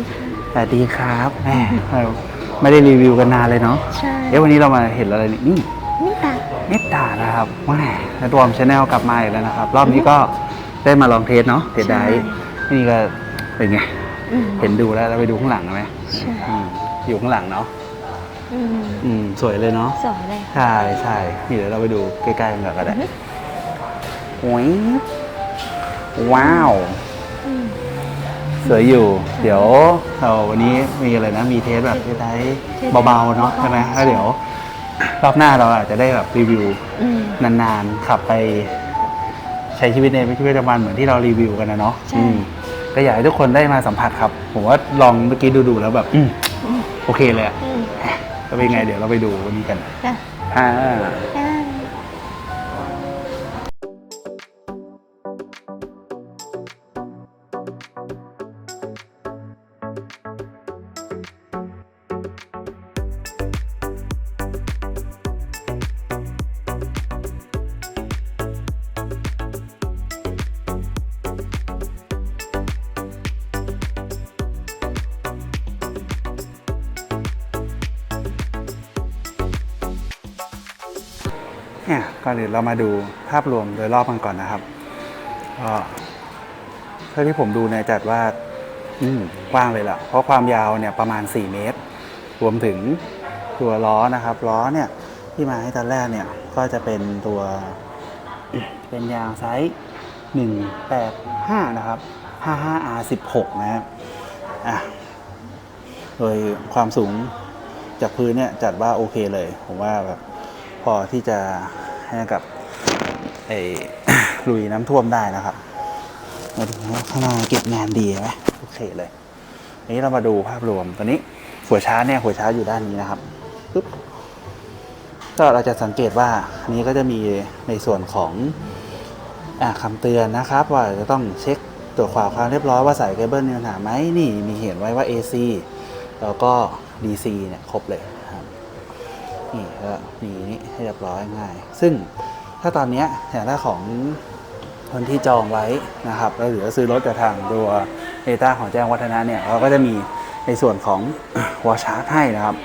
ดีค่ะสวัสดีครับแหมเราไม่ได้รีวิวกันนานเลยเนาะใช่เอ๊ะวันนี้เรามาเห็นอะไรนี่นี่นี่ตาเมตตานะครับว้าในตัวมชาแนลกลับมาอีกแล้วนะครับ รอบนี้ก็ได้มาลองเทสเนาะเทสได้นี่ก็เป็นไง อืมเห็นดูแล้วเราไปดูข้างหลังไหมใช่อืมอยู่ข้างหลังเนาะอืมอืมสวยเลยเนาะ สวยเลย ใช่ใช่นี่เดี๋ยวเราไปดูใกล้ๆกันก่อนก็ได้โอ้ยว้าวอืม สวยอยู่ เดี๋ยวเราวันนี้มีอะไรนะมีเทสแบบเทสได้เบาๆเนาะใช่ไหมแล้วเดี๋ยวรอบหน้าเราอาจจะได้แบบรีวิว อืม นานๆ ขับไปใช้ชีวิตในชีวิตประจำวันเหมือนที่เรารีวิวกันนะเนาะใช่ อืมก็อยากให้ทุกคนได้มาสัมผัสครับ ผมว่าลองเมื่อกี้ดูๆแล้วแบบอืมโอเคเลยอะอืมจะเป็นไงเดี๋ยวเราไปดูวันนี้กันจ้ะอ่า ได้ เนี่ยก่อนอื่นเรามาดูภาพรวมโดยรอบกันก่อนนะครับก็เท่าที่ผมดูเนี่ยจัดว่าอืมกว้างเลยล่ะ เพราะความยาวเนี่ยประมาณ 4 เมตร รวมถึงตัวล้อนะครับ ล้อเนี่ยที่มาให้ตอนแรกเนี่ยก็จะเป็นตัวเป็นยางไซส์185 นะครับ 55R16 นะครับอะโดยความสูงจากพื้นเนี่ยจัดว่าโอเคเลย ผมว่าแบบ พอที่จะให้กับไอ้ลุยน้ำท่วมได้นะครับมาดูว่าข้างหน้าเก็บงานดีไหมโอเคเลยอันนี้เรามาดูภาพรวมตอนนี้หัวช้าเนี่ยหัวช้าอยู่ด้านนี้นะครับปึ๊บก็เราจะสังเกตว่าอันนี้ก็จะมีในส่วนของอ่าคำเตือนนะครับ ว่าจะต้องเช็คตรวจความความเรียบร้อยว่าสายเคเบิลมีปัญหาไหมนี่มีเห็นไว้ว่า AC แล้วก็ DC เนี่ยครบเลย นี่ก็มีนี่ให้เรียบร้อยง่าย ซึ่งถ้าตอนนี้อย่างถ้าของคนที่จองไว้นะครับแล้วหรือซื้อรถจากทางตัวเอต้าของแจ้งวัฒนะเนี่ยเราก็จะมีในส่วนของวอชาร์จให้นะครับ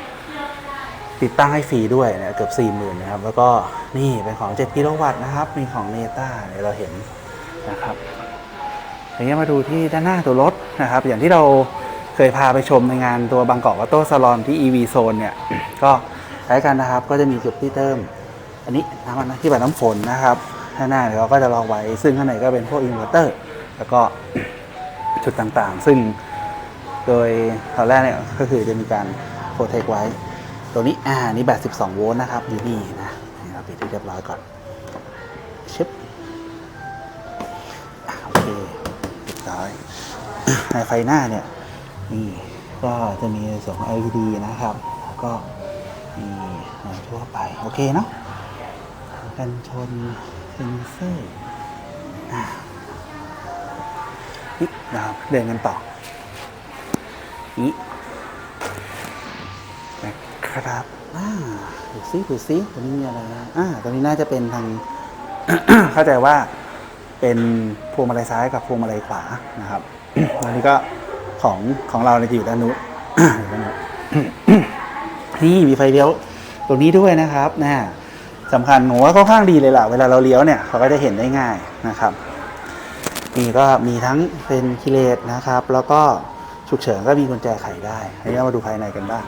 ติดตั้งให้ฟรีด้วยนะเกือบ 4 0,000นะครับ แล้วก็นี่เป็นของ 7 กิโลวัตต์นะครับมีของเนต้าเนี่ยเราเห็นนะครับทีนี้มาดูที่ด้านหน้าตัวรถนะครับ อย่างที่เราเคยพาไปชมในงานตัวบางกอกวัตโต้ซาลอนที่ EV Zone เนี่ยก็ ใช้กันนะครับ ก็จะมีจุดที่เติม อันนี้น้ำมันที่แบบน้ำฝนนะครับข้างหน้าเนี่ยเราก็จะลองไว้ ซึ่งข้างในก็เป็นพวกอินเวอร์เตอร์ แล้วก็จุดต่างๆ ซึ่งโดยตอนแรกเนี่ยก็คือจะมีการโปรเทคไว้ ตัวนี้อ่านี่แบต12 โวลต์นะครับอยู่นี่นะนี่เราปิดให้เรียบร้อยก่อนชึบอะโอเคเรียบร้อยในไฟหน้าเนี่ยนี่ก็จะมีส่วนของ LED นะครับแล้วก็ มีอะไรทั่วไป โอเคเนาะกันชนเซนเซอร์อะนี่นะครับเดินกันต่อนี่นะครับอ่าดูซิดูซิตรงนี้มีอะไรนะอ่าตรงนี้น่าจะเป็นทางเข้าใจว่าเป็นพวงมาลัยซ้ายกับพวงมาลัยขวานะครับอันนี้ก็ของของเราเนี่ยจะอยู่ด้านนู้นด้านนู้น นี่มีไฟเลี้ยวตรงนี้ด้วยนะครับนะสำคัญผมว่าค่อนข้างดีเลยล่ะ เวลาเราเลี้ยวเนี่ยเขาก็จะเห็นได้ง่ายนะครับนี่ก็มีทั้งเป็นคิเลสนะครับ แล้วก็ฉุกเฉินก็มีกุญแจไขได้อันนี้เรามาดูภายในกันบ้าง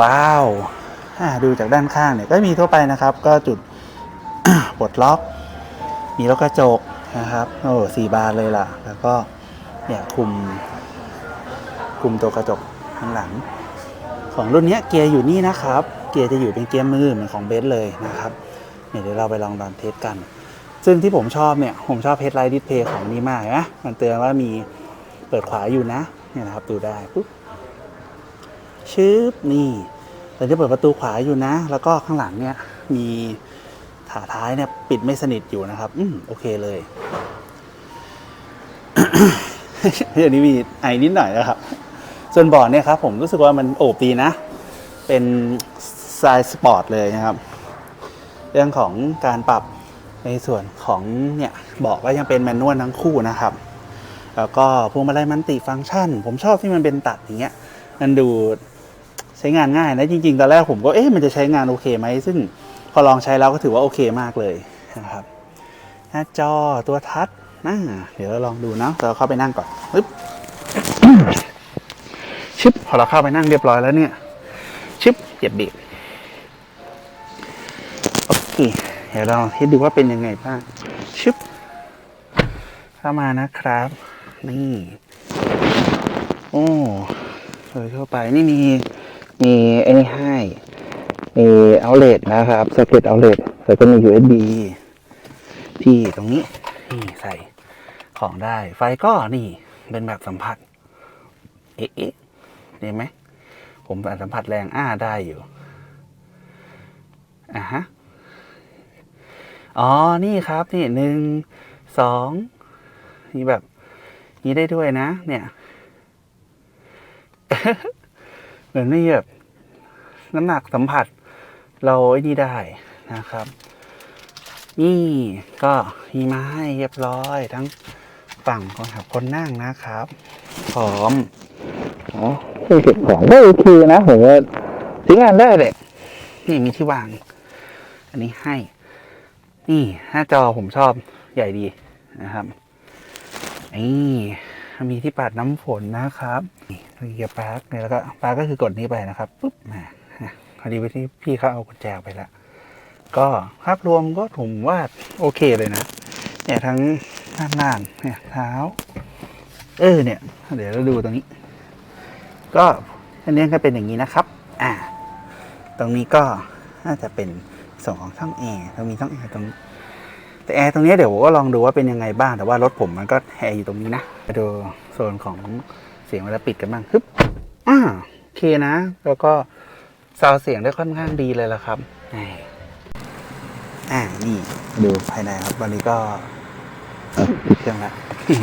ว้าวอ่าดูจากด้านข้างเนี่ยก็มีทั่วไปนะครับ ก็จุดปลดล็อก มีล็อกกระจกนะครับโอ้สี่บานเลยล่ะ แล้วก็เนี่ยคุมคุมตัวกระจกข้างหลัง ของรุ่นนี้เกียร์อยู่นี่นะครับ เกียร์จะอยู่เป็นเกียร์มือเหมือนของเบสเลยนะครับเนี่ยเดี๋ยวเราไปลองดอนเทสกัน ซึ่งที่ผมชอบเนี่ย ผมชอบเพจไลท์ดิสเพย์ของนี่มากนไหมมันเตือนว่ามีเปิดขวาอยู่นะเนี่ยนะครับดูได้ปุ๊บชึบนี่เราจะเปิดประตูขวาอยู่นะ แล้วก็ข้างหลังเนี่ยมีถาท้ายเนี่ยปิดไม่สนิทอยู่นะครับ อืมโอเคเลยเดี๋ยวนี้มีไอนิดหน่อยนะครับ ส่วนบอร์ดเนี่ยครับผมรู้สึกว่ามันโอบดีนะ เป็นสายสปอร์ตเลยนะครับ เรื่องของการปรับในส่วนของเนี่ยบอกว่ายังเป็นแมนนวลทั้งคู่นะครับ แล้วก็พวงมาลัยมันติฟังก์ชัน ผมชอบที่มันเป็นตัดอย่างเงี้ยมันดูใช้งานง่ายนะจริงๆตอนแรกผมก็เอ๊ะมันจะใช้งานโอเคไหมซึ่งพอลองใช้แล้วก็ถือว่าโอเคมากเลยนะครับ หน้าจอตัวทัชนะเดี๋ยวเราลองดูเนาะเราเข้าไปนั่งก่อนปึ๊บ ชึบพอเราเข้าไปนั่งเรียบร้อยแล้วเนี่ยชึบเหยียบเบรกโอเคเดี๋ยวเราให้ดูว่าเป็นยังไงบ้างชึบเข้ามานะครับ นี่ โอ้โดยทั่วไปนี่มีมีไอ้นี่ให้มีเอาเล t นะครับสเก็ตเอาเล t แล้วก็มี USB ที่ตรงนี้นี่ใส่ของได้ ไฟก็นี่เป็นแบบสัมผัส เอ๊ะ เอ๊ะเห็นไหม ผมสัมผัสแรงอ้าได้อยู่อะฮะ อ๋อ นี่ครับ นี่หนึ่ง สองนี่แบบ นี้ได้ด้วยนะ เนี่ย เหมือนไม่แบบน้ำหนักสัมผัส เราไอ้นี่ได้นะครับ นี่ก็มีมาให้เรียบร้อยทั้งฝั่งคนขับคนนั่งนะครับ พร้อม อ๋อ ที่เก็บของก็โอเคนะผมว่าใช้งานได้เลยนี่มีที่วาง อันนี้ให้ นี่หน้าจอผมชอบใหญ่ดีนะครับนี่มีที่ปัดน้ำฝนนะครับนี่เกียร์ปาร์กเนี่ยแล้วก็ปาร์กก็คือกดนี้ไปนะครับปุ๊บมาพอดีไปที่พี่เขาเอากุญแจไปแล้วก็ภาพรวมก็ผมว่าโอเคเลยนะเนี่ยทั้งด้านล่างเนี่ยเท้า เออเนี่ย เดี๋ยวเราดูตรงนี้ ก็อันนี้ก็เป็นอย่างนี้นะครับ อ่า ตรงนี้ก็น่าจะเป็นส่วนของช่องแอร์ตรงมีช่องแอร์ตรงแต่แอร์ตรงนี้เดี๋ยวผมก็ลองดูว่าเป็นยังไงบ้าง แต่ว่ารถผมมันก็แอร์อยู่ตรงนี้นะไปดูโซนของเสียงเวลาปิดกันบ้างฮึบอ่าโอเคนะ แล้วก็ซาวเสียงได้ค่อนข้างดีเลยละครับนี่อ่านี่ดูภายในครับวันนี้ก็เอ้าปิดเครื่องแล้ว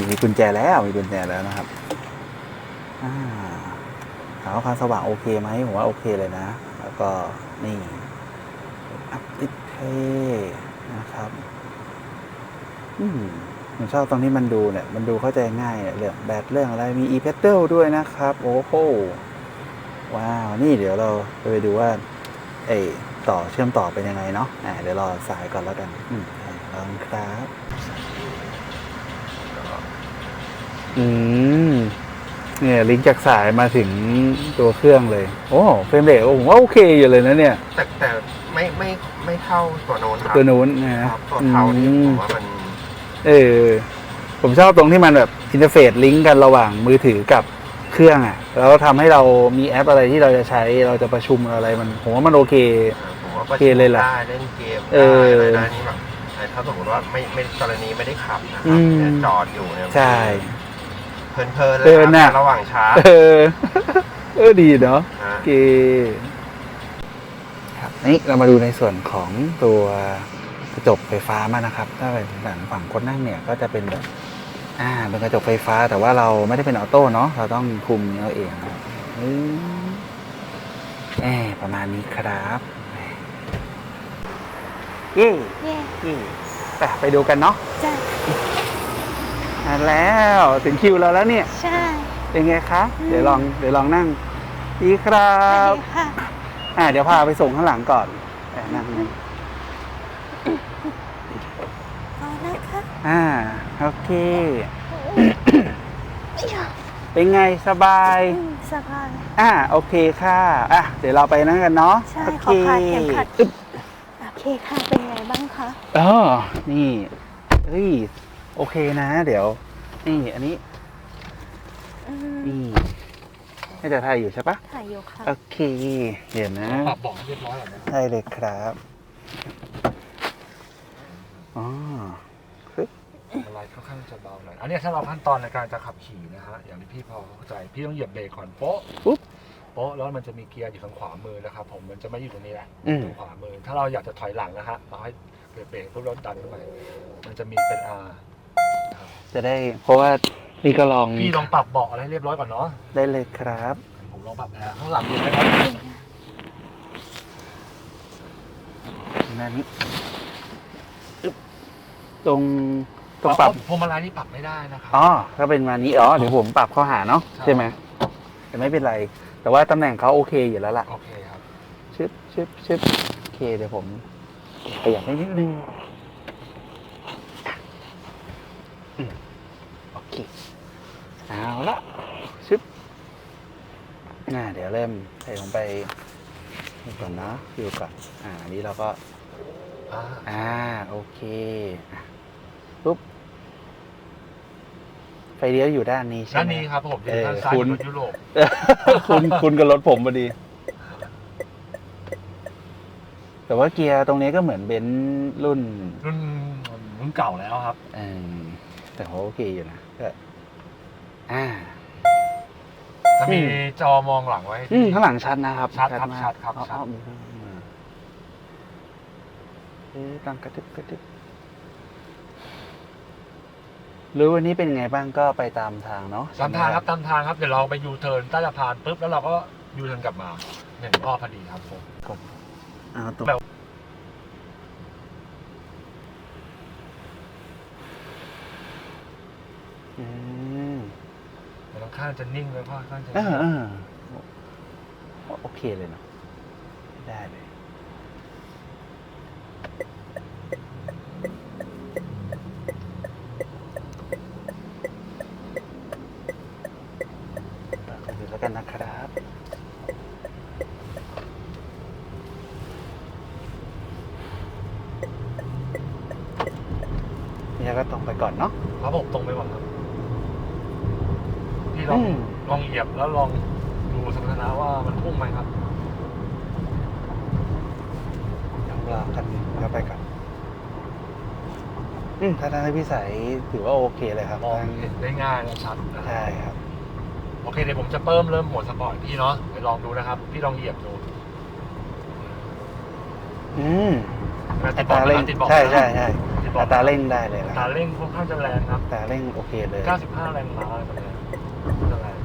มีกุญแจแล้วมีกุญแจแล้วนะครับอ่า ถามว่าความสว่างโอเคไหมผมว่าโอเคเลยนะ แล้วก็นี่อัพติเท่นะครับ อืมผมชอบตรงที่มันดูเนี่ย มันดูเข้าใจง่ายเนี่ยเรื่องแบตเรื่องอะไรมี e p e d a l ด้วยนะครับ โอ้โหว้าว นี่เดี๋ยวเราไปดูว่าไอ้ต่อเชื่อมต่อเป็นยังไงเนาะอ่าเดี๋ยวรอสายก่อนแล้วกัน อืมลองครับ อืม เนี่ยลิงก์จากสายมาถึงตัวเครื่องเลย โอ้เฟรมเรทผมว่าโอเคอยู่เลยนะเนี่ย แต่แต่ไม่ไม่ไม่เท่าตัวโน้นครับตัวนู้นนะครับตัวเท่านี่อืผมมว่ามัน เออ ผมชอบตรงที่มันแบบอินเทอร์เฟซลิงก์กันระหว่างมือถือกับเครื่องอะ แล้วทำให้เรามีแอปอะไรที่เราจะใช้เราจะประชุมอะไรมัน ผมว่ามันโอเคผมว่าประโอเคเลยล่ะได้เล่นเกมเอได้ออะไรได้นี่แบบแต่ถ้าสมมติว่าไม่ไม่กรณีไม่ได้ขับนะคอืรับมเนี่ยจอดอยู่เนี่ยใช่ เพลินเพลินๆเลยเพลินคน่ะรับระหว่างชาร์จเออ เออดีเนาะฮะโอเคครับนี่เรามาดูในส่วนของตัวกระจกไฟฟ้ามานะครับ ถ้าเป็นหลังฝั่งคนนั่งเนี่ยก็จะเป็นแบบอ่าเป็นกระจกไฟฟ้าแต่ว่าเราไม่ได้เป็นออโต้เนาะเราต้องคุมเอาเองครับอืมแอมประมาณนี้ครับเย่เย่เย่ไปไปดูกันเนาะ จ้ะ มาแล้วถึงคิวเราแล้วเนี่ย ใช่ เป็นไงคะ เดี๋ยวลองเดี๋ยวลองนั่งดีครัสวับสดีค่ะอ่าเดี๋ยวพาไปส่งข้างหลังก่อนไปนั่งพอนะคะอ่าโอเค เป็นไงสบายอืมสบาย อ่าโอเคค่ะอะเดี๋ยวเราไปนั่งกันเนาะใช่โอขอคลายเข็มขัดอึ๊บโอเคค่ะเป็นไงบ้างคะอ๋อนี่เฮ้ย โอเคนะ เดี๋ยว นี่อันนี้ อืมนี่ให้จะถ่ายอยู่ใช่ปะถ่ายอยู่ค่ะ โอเคเดี๋ยวนะ ปรับบอกเรียบร้อยแล้วนะใช่เลยครับอ๋ออะไรค่อนข้างจะเบาหน่อย อันนี้ถ้าเราขั้นตอนในการจะขับขี่นะฮะ อย่างที่พี่พอเข้าใจ พี่ต้องเหยียบเบรกก่อนโป๊ะปุ๊บ โป๊ะแล้วมันจะมีเกียร์อยู่ทางขวามือนะครับผม มันจะไม่อยู่ตรงนี้แหละอืม ตรงขวามือ ถ้าเราอยากจะถอยหลังนะฮะ เราให้เหยียบเบรกปุ๊บรถดันเข้าไป มันจะมีเป็น R นะครับ จะได้ เพราะว่านี่ก็ลองพี่ลองปรับเบาะอะไรให้เรียบร้อยก่อนเนาะได้เลยครับ ผมลองปรับแอร์ข้างหลังดูไหมครับหน้านี้อึ๊บตรงต้องปรับพวงมาลัยนี่ปรับไม่ได้นะครับอ๋อถ้าเป็นมานี้อ๋อเดี๋ยวผมปรับข้อหาเนาะใช่ใช่ไหมแต่ไม่เป็นไร แต่ว่าตำแหน่งเขาโอเคอยู่แล้วล่ะโอเคครับชึบชึบชึบโอเคเดี๋ยวผมขยับให้นิดนึงอืมโอเคเอาละชึบ อ่าเดี๋ยวเริ่มใส่ลงไปนี่ก่อนนะอยู่ก่อนอ่าอันนี้เราก็อ่าอ่าโอเคอะปุ๊บไฟเลี้ยวอยู่ด้านนี้ใช่ไหมด้านนี้ครับผมอยู่ด้านซ้ายเออคุขณองรถยุโรปคุณคุณกับรถผมพอดี แต่ว่าเกียร์ตรงนี้ก็เหมือนเบนซ์รุ่น รุ่นรุ่นเก่าแล้วครับเออแต่เขาโอเคอยู่นะก็อ่า จะมีอืมจอมองหลังไว้ อืมข้างหลังชัดนะครับชัดครับมากชัดครับเอาชัดเอามือเข้ามาเอ๊ะตังกระติบกระติบหรือวันนี้เป็นไงบ้างก็ไปตามทางเนาะตามทางครับตามทางครับเดี๋ยวเราไปยูเทิร์นใต้สะพานปุ๊บแล้วเราก็ยูเทิร์นกลับมาหนึ่งรอบพอดีครับผมเอาตก แบบ อืม แต่ ข้างๆจะนิ่งแล้วก็ข้างๆจะเออเออโอเคเลยเนาะได้เลยฝากกันดูแล้วกันนะครับนี่ก็ตรงไปก่อนเนาะ ครับผมตรงไปก่อนครับพี่ ลองอืม ลองเหยียบแล้วลองดูสมรรถนะว่ามันพุ่งไหมครับเดี๋ยวรอกันก็ไปก่อนอืมถ้าทางพิสัยถือว่าโอเคเลยครับมองทางเห็นได้ง่ายและชัดนะครัใช่บครับ โอเคเดี๋ยวผมจะเพิ่มเริ่มโหมดสปอร์ตพี่เนาะไปลองดูนะครับ พี่ลองเหยียบดูอืมติอัดตราเร่งติดบอกใช่นะใช่ใช่ติดบออักตราเร่งได้เลยอันะตราเร่งค่อนข้างจะแรงครับ อัตราเร่งโอเคเลย 95 แรงม้าอะไรประมาณนี้จะ แรง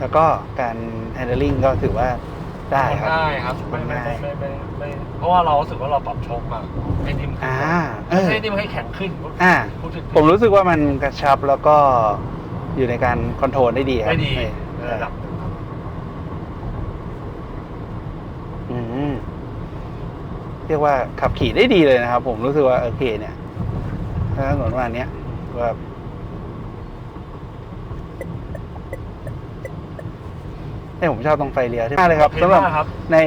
แล้วก็การ handling ก็ถือว่าได้ครับง่ายครับไม่ไม่ไม่ไม่ไม่ไม่เพราะว่าเรารู้สึกว่าเราปรับโชคมาให้นิ่มขึ้นอ่าเอไม่อใช่นิ่มให้แข็งขึ้นอ่า พูดถึงผมรู้สึกว่ามันกระชับแล้วก็อยู่ในการคอนโทรลได้ดีครับได้ดีใช่ในระดับหนึ่งครับอืมเรียกว่าขับขี่ได้ดีเลยนะครับ ผมรู้สึกว่าโอเคเนี่ยถ้าถนนวันเนี้ยว่า เนี่ยผมชอบตรงไฟเลี้ยวที่มากเลยครับโอเคสำหรับมากครับใน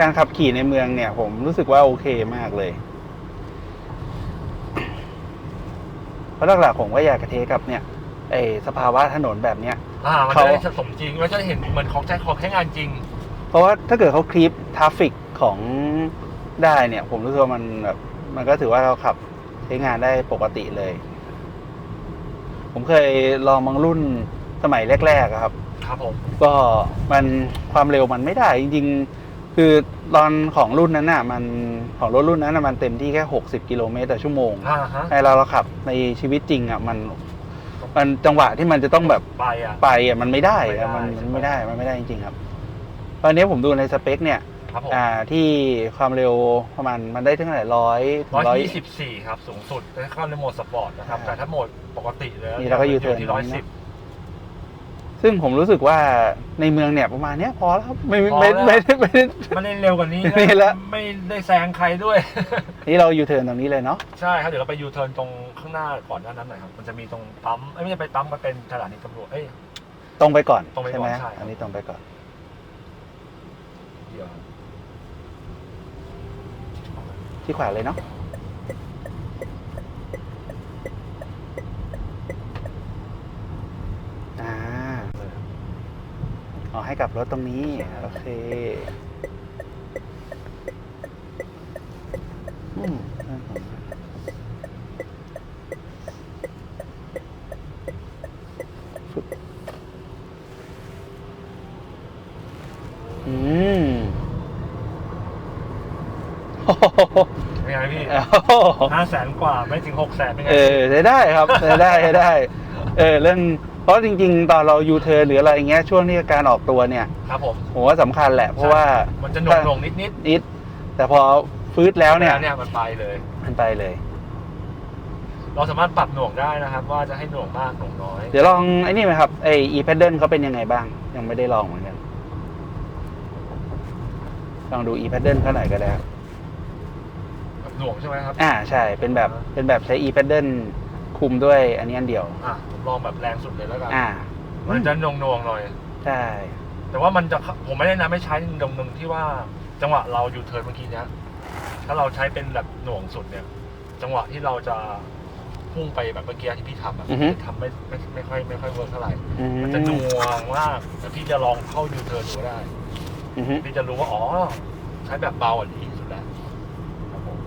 การขับขี่ในเมืองเนี่ย ผมรู้สึกว่าโอเคมากเลยเพราะหลักๆผมก็อยากกระเทกับเนี่ยไอสภาวะถนนแบบเนี้ยอ่ามันเขาจะได้สะสมจริงมันจะเห็นเหมือนของใจของใช้งานจริง เพราะว่าถ้าเกิดเขาคลิปทราฟฟิกของได้เนี่ย ผมรู้สึกว่ามันแบบมันก็ถือว่าเราขับใช้งานได้ปกติเลย ผมเคยลองบางรุ่นสมัยแรกๆอะครับ ครับผมก็มันความเร็วมันไม่ได้จริงๆ คือตอนของรุ่นนั้นน่ะมันของรถรุ่นนั้นน่ะมันเต็มที่แค่ 60 กิโลเมตรต่อชั่วโมงอ่าฮะไอเราเราขับในชีวิตจริงอะมันมันจังหวะที่มันจะต้องแบบไปอะ ไปอะมันไม่ได้ไม่ได้อะมันใช่มันไหมไม่ได้มันไม่ได้จริงๆครับ ตอนนี้ผมดูในสเปคเนี่ย ครับผมอ่าที่ความเร็วประมาณมันได้ถึงเท่าไหร่ร้อยถึงร้ร้ออยยยี่สิบสี่ครับ สูงสุดถ้าเข้าในโหมดสปอร์ตนะครับอ่าแต่ถ้าโหมดปกติเลยนี่เราก็ยูเทิร์นที่ร้อยสิบ ซึ่งผมรู้สึกว่าในเมืองเนี่ยประมาณเนี้ยพอแล้วครับไม่ไม่พอไม่แล้ว ไม่ได้ไม่ได้มันเล่นเร็วกว่านี้นี่ละ ไม่ได้แซงใครด้วย นี่เรายูเทิร์นตรงนี้เลยเนาะใช่ครับเดี๋ยวเราไปยูเทิร์นตรงข้างหน้าก่อนหน้านั้นหน่อยครับมันจะมีตรงปั๊มเอ้ยไม่ใช่ไปปั๊มมันเป็นสถานีตำรวจเอ้ย ตรงไปก่อนตรงไปก่อนใช่ไหมใช่ครับ อันนี้ตรงไปก่อน เดี๋ยวที่ขวาเลยเนาะอ่า อ๋อให้กลับรถตรงนี้ โอเคอืมเรื่องของมันฟึบอืมโอ้โหเป็นไงพี่โอ้โหห้าแสนกว่าไม่ถึงหกแสนเป็นไง เออใช้ได้ครับใช้ได้ใช้ได้ เออเรื่อง เพราะจริง ๆ ตอนเรายูเทิร์นหรืออะไรอย่างเงี้ยช่วงที่การออกตัวเนี่ยครับผมผมว่าสำคัญแหละเพราะว่ามันจะหน่วงหน่วงนิดนิดนิดแต่พอฟื้นๆแล้วเนี่ยเนี่ยมันไปเลย มันไปเลย เราสามารถปรับหน่วงได้นะครับ ว่าจะให้หน่วงมากหน่วงน้อย เดี๋ยวลองไอ้นี่ไหมครับไอ e paddle เขาเป็นยังไงบ้าง ยังไม่ได้ลองเหมือนกันลองดู e paddle เขาหน่อยก็ได้ครับแบบหน่วงใช่ไหมครับ อ่าใช่เป็นแบบเป็นแบบใช้ e paddle คุมด้วยอันนี้อันเดียวอะผม ลองแบบแรงสุดเลยแล้วกันอ่ามันจะหน่วงหน่วงๆหน่อย ใช่แต่ว่ามันจะผมไม่ได้นะไม่ใช้ตรงนึงที่ว่าจังหวะเราอยู่เทิร์นเมื่อกี้เนี้ยถ้าเราใช้เป็นแบบหน่วงสุดเนี่ย จังหวะที่เราจะพุ่งไปแบบเมื่อกี้ที่พี่ทำอะอือฮึทำไม่ไม่ไม่ค่อยไม่ค่อยเวิร์กเท่าไหร่ อืมมันจะหน่วงมากแต่พี่จะลองเข้ายูเทิร์นดูก็ได้ อือฮึ พี่จะรู้ว่า อ๋อ ใช้แบบเบาอะดีที่สุดแล้วครับผม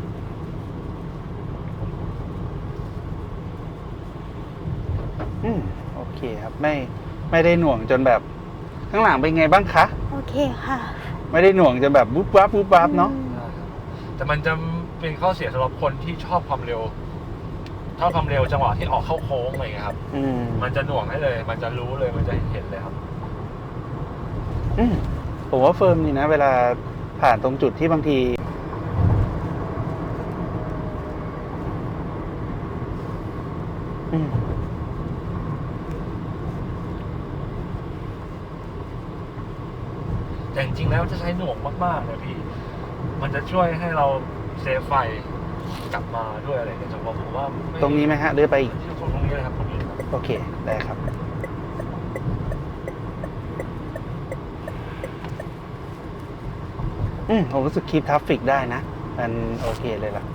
อืมโอเคครับไม่ไม่ได้หน่วงจนแบบข้างหลังเป็นไงบ้างคะ โอเคค่ะ ไม่ได้หน่วงจนแบบบุ๊บวับบุ๊บวับเนาะอืมใช่ครับแต่มันจะเป็นข้อเสียสำหรับคนที่ชอบความเร็วชอบความเร็วจังหวะที่ออกเข้าโค้งอะไรอย่างเงี้ยครับ อืมมันจะหน่วงให้เลย มันจะรู้เลยมันจะเห็นเลยครับ อืมผมว่าเฟิร์มนี่นะ เวลาผ่านตรงจุดที่บางที อืม แต่จริงๆแล้วจะใช้หน่วงมากๆเลยพี่ มันจะช่วยให้เราเซฟไฟกลับมาด้วยอะไรอย่างเงี้ยผมว่าผมว่าไม่ตรงนี้ไหมฮะหรือไปอีกตรงนี้เลยครับตรงนี้ครับโอเคได้ครับ อืมผมรู้สึกคีปทราฟฟิกได้นะ มันโอเคเลยล่ะ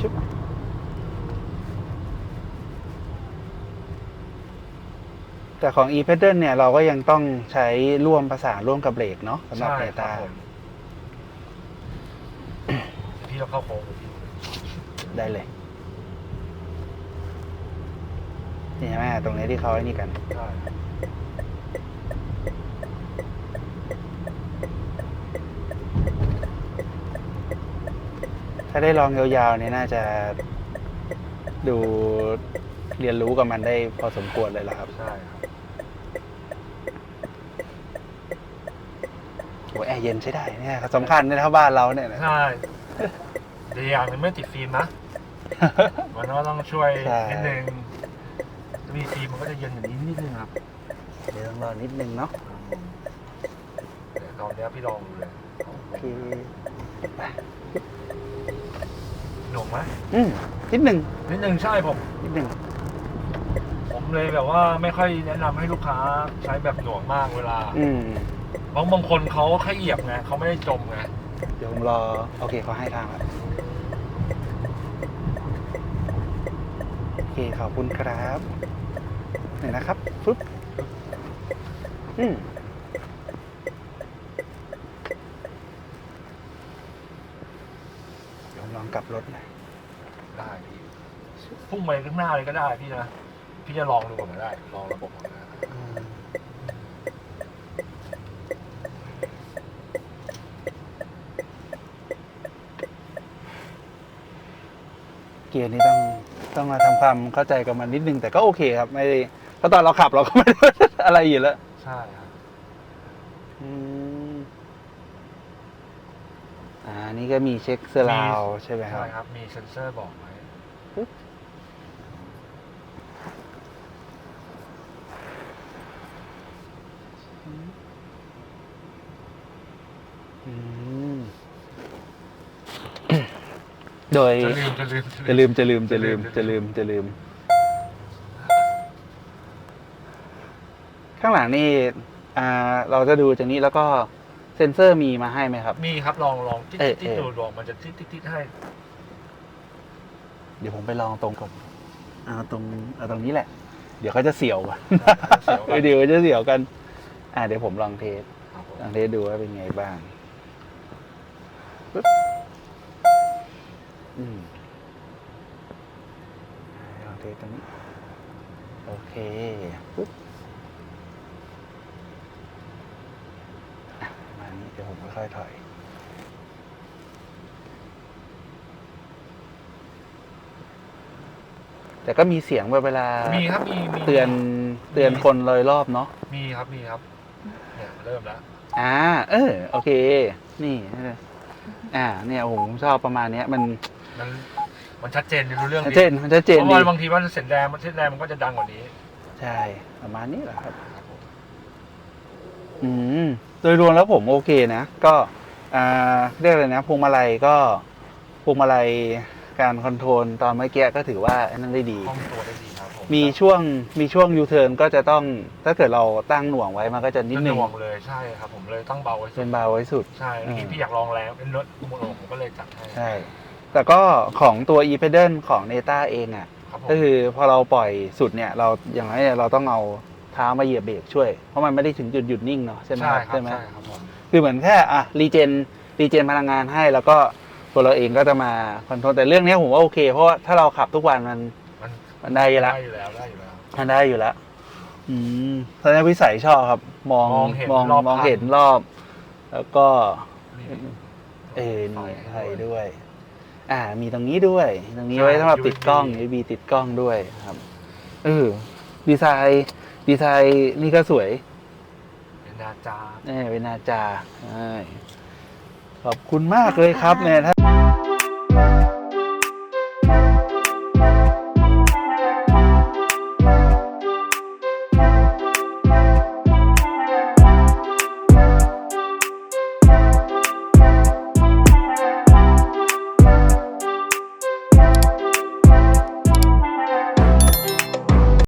ชุบ แต่ของ e p e d a l เนี่ยเราก็ยังต้องใช้ร่วมประสานร่วมกับเบรกเนาะสำหรับใช่เนครัตาบผมพี่เราเข้าโค้งเลยพี่ได้เลยนี่ใช่ไหมตรงนี้ที่เขาไอ้นี่กัน ใช่ครับถ้าได้ลองยาวๆเนี่ยน่าจะดูเรียนรู้กับมันได้พอสมควรเลยล่ะครับ ใช่ครับ โอ้แอร์เย็นใช้ได้เนี่ยครับสำคัญในถ้าบ้านเราเนี่ยนะ ใช่แต่อย่างหนึงไม่ติดฟิล์มนะ มันก็ต้องช่วยใช่ นิดนึงถ้ามีฟิล์มมันก็จะเย็นอย่างนี้นิดนึงครับเดี๋ยวต้องรอนิดนึงเนาะเดี๋ยวตอนเนี้ยพี่ลองดูเลยโอเคไปหน่วงไหมอืมนิดหนึ่งนิดนึงใช่ผม นิดหนึ่งผมเลยแบบว่าไม่ค่อยแนะนำให้ลูกค้าใช้แบบหน่วงมากเวลา อืม บางบางคนเขาแค่เหยียบไงเขาไม่ได้จมไงเดี๋ยวผมรอ โอเคเขาให้ทางแล้วโอเคขอบคุณครับหนึ่งนะครับฟึ๊บอืมเดี๋ยวผมลองกลับรถหน่อยได้พี่พุ่งไปข้างหน้าเลยก็ได้พี่นะ พี่จะลองดูก่อนก็ได้ ลองระบบก่อนก็ได้ เกียร์นี้ต้องต้องมาทำความเข้าใจกับมันนิดนึง แต่ก็โอเคครับ ไม่ได้เพราะตอนเราขับเราก็ไม่ได้ อะไรอยู่แล้วใช่ครับอืมอ่านี่ก็มีเช็คเซอร์ราวใช่ไหมครับ ใช่ครับมีเซ็นเซอร์บอกไว้อืม โดยจะลืมจะลืมจะลืมจะลืมจะลืมจะลืมจะลืม ข้างหลังนี่อ่าเราจะดูจากนี้แล้วก็เซ็นเซอร์มีมาให้ไหมครับ มีครับลองลองติ๊ดเออติ๊ดเออดูลองมันจะติ๊ดติ๊ดติ๊ดให้ เดี๋ยวผมไปลองตรงกับเอาตรงเอาตรงนี้แหละ เดี๋ยวเขาจะเสียวกันเสียวกันเดี๋ยวเขาจะเสียวกัน อ่าเดี๋ยวผมลองเทสครับผมลองเทสดูว่าเป็นไงบ้างปึ๊บ อืมลองเทสตรงนี้ โอเคปึ๊บอะประมาณนี้เดี๋ยวผมค่อยๆถอยแต่ก็มีเสียงเวลามีครับมีมีเตือนเตือนคนเลยรอบเนาะมีครับมีครับเนี่ยเริ่มแล้วอ่า เออ โอเค นี่อ่า เนี่ยผมชอบประมาณเนี้ย มัน มันมันชัดเจนรู้เรื่องชัดดีเจนมันชัดเจนเพราะดีว่าบางทีว่าเส้นแดงมันเส้นแดงมันก็จะดังกว่านี้ ใช่ประมาณนี้แหละครับครับผมอืมโดยรวมแล้วผมโอเคนะ ก็อ่าเรียกอะไรนะพวงมาลัยก็พวงมาลัยการคอนโทรลตอนเมื่อกี้ก็ถือว่าอันนั้นได้ดี คล่องตัวได้ดีครับผมมีช่วงมีช่วงยูเทิร์นก็จะต้องถ้าเกิดเราตั้งหน่วงไว้มันก็จะนิดนึหงน่วงเลยใช่ครับ ผมเลยตั้งเบาไว้สุเป็ดนเบาไว้สุด ใช่เมื่อกี้อืม พี่อยากลองแรงเป็นรถโมโนผมก็เลยจัดให้ ใช่ แต่ก็ของตัว e p e d a l ของ Neta เองอะครับผมก็คือพอเราปล่อยสุดเนี่ยเราอย่างไรเนี่ยเราต้องเอาเท้ามาเหยียบเบรกช่วย เพราะมันไม่ได้ถึงจุดหยุดนิ่งเนาะใช่ไหมใช่ครับครับใช่ไหมใช่ครับผมคือเหมือนแค่อะรีเจนรีเจนพลังงานให้แล้วก็ตัวเราเองก็จะมาคอนโทรลแต่เรื่องเนี้ยผมว่าโอเค เพราะว่าถ้าเราขับทุกวันมันมันมันได้อยู่แล้วได้อยู่แล้วได้อยู่แล้วมันได้อยู่แล้วอืมทัศนวิสัยชอบครับ มองมองเห็นมองรอบมองคันเห็นรอบ แล้วก็นี่เออนี่ไฟไฟด้วย อ่า มีตรงนี้ด้วย ตรงนี้ไว้สำหรับติดกล้อง USB ติดกล้องด้วยครับเออดีไซน์ดีไซน์นี่ก็สวย เป็นนาจานี่เป็นนาจาใช่ขอบคุณมากเลยครับเนี่ยถ้า